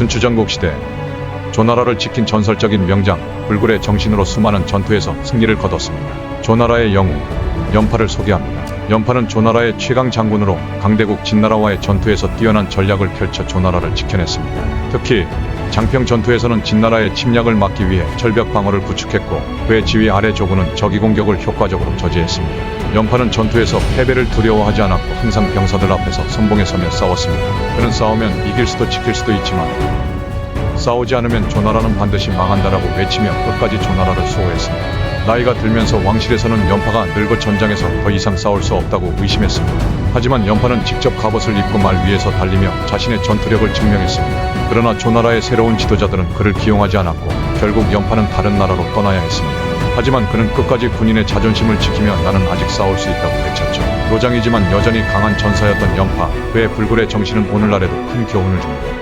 춘추전국 시대 조나라를 지킨 전설적인 명장 불굴의 정신으로 수많은 전투에서 승리를 거뒀습니다. 조나라의 영웅 연파를 소개합니다. 연파는 조나라의 최강 장군으로 강대국 진나라와의 전투에서 뛰어난 전략을 펼쳐 조나라를 지켜냈습니다. 특히 장평 전투에서는 진나라의 침략을 막기 위해 절벽 방어를 구축했고 그의 지휘 아래 조군은 적의 공격을 효과적으로 저지했습니다. 연파는 전투에서 패배를 두려워하지 않았고 항상 병사들 앞에서 선봉에 서며 싸웠습니다. 그는 싸우면 이길 수도 지킬 수도 있지만 싸우지 않으면 조나라는 반드시 망한다라고 외치며 끝까지 조나라를 수호했습니다. 나이가 들면서 왕실에서는 연파가 늙어 전장에서 더 이상 싸울 수 없다고 의심했습니다. 하지만 연파는 직접 갑옷을 입고 말 위에서 달리며 자신의 전투력을 증명했습니다. 그러나 조나라의 새로운 지도자들은 그를 기용하지 않았고 결국 연파는 다른 나라로 떠나야 했습니다. 하지만 그는 끝까지 군인의 자존심을 지키며 나는 아직 싸울 수 있다고 외쳤죠. 노장이지만 여전히 강한 전사였던 연파, 그의 불굴의 정신은 오늘날에도 큰 교훈을 줍니다.